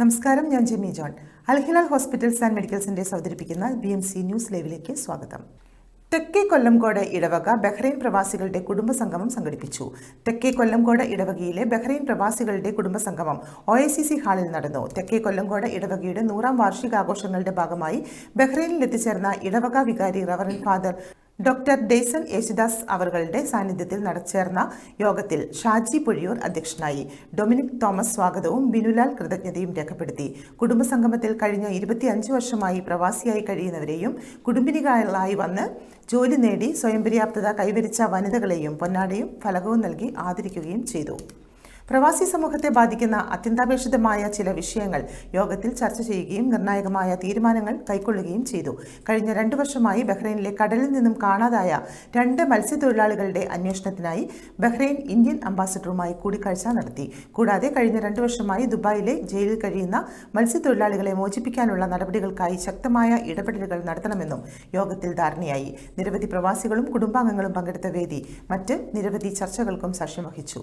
നമസ്കാരം ഞാൻ Jimmy John. Al Hilal hospitals and മെഡിക്കൽസിന്റെ അവതരിപ്പിക്കുന്ന ബി എം സി ന്യൂസ് ലൈവിലേക്ക് സ്വാഗതം. തെക്കേ കൊല്ലംകോട് ഇടവക ബഹ്റൈൻ പ്രവാസികളുടെ കുടുംബസംഗമം സംഘടിപ്പിച്ചു. തെക്കേ കൊല്ലംകോട് ഇടവകയിലെ ബഹ്റൈൻ പ്രവാസികളുടെ കുടുംബസംഗമം ഒ ഐ സി സി ഹാളിൽ നടന്നു. തെക്കേ കൊല്ലംകോട് ഇടവകയുടെ നൂറാം വാർഷികാഘോഷങ്ങളുടെ ഭാഗമായി ബഹ്റൈനിൽ എത്തിച്ചേർന്ന ഇടവക വികാരി reverend father doctor Deson Yesudas അവറുകളുടെ സാന്നിധ്യത്തിൽ നടച്ചേർന്ന യോഗത്തിൽ ഷാജി പുഴിയൂർ അധ്യക്ഷനായി ഡൊമിനിക് തോമസ് സ്വാഗതവും ബിനുലാൽ കൃതജ്ഞതയും രേഖപ്പെടുത്തി. കുടുംബസംഗമത്തിൽ കഴിഞ്ഞ ഇരുപത്തിയഞ്ച് വർഷമായി പ്രവാസിയായി കഴിയുന്നവരെയും കുടുംബിനികളായി വന്ന് ജോലി നേടി സ്വയം പര്യാപ്തത കൈവരിച്ച വനിതകളെയും പൊന്നാടയും ഫലകവും നൽകി ആദരിക്കുകയും ചെയ്തു. പ്രവാസി സമൂഹത്തെ ബാധിക്കുന്ന അത്യന്താപേക്ഷിതമായ ചില വിഷയങ്ങൾ യോഗത്തിൽ ചർച്ച ചെയ്യുകയും നിർണായകമായ തീരുമാനങ്ങൾ കൈക്കൊള്ളുകയും ചെയ്തു. കഴിഞ്ഞ രണ്ടു വർഷമായി ബഹ്റൈനിലെ കടലിൽ നിന്നും കാണാതായ രണ്ട് മത്സ്യത്തൊഴിലാളികളുടെ അന്വേഷണത്തിനായി ബഹ്റൈൻ ഇന്ത്യൻ അംബാസഡറുമായി കൂടിക്കാഴ്ച നടത്തി. കൂടാതെ കഴിഞ്ഞ രണ്ടു വർഷമായി ദുബായിലെ ജയിലിൽ കഴിയുന്ന മത്സ്യത്തൊഴിലാളികളെ മോചിപ്പിക്കാനുള്ള നടപടികൾക്കായി ശക്തമായ ഇടപെടലുകൾ നടത്തണമെന്നും യോഗത്തിൽ ധാരണയായി. നിരവധി പ്രവാസികളും കുടുംബാംഗങ്ങളും പങ്കെടുത്ത വേദി മറ്റ് നിരവധി ചർച്ചകൾക്കും സാക്ഷ്യം വഹിച്ചു.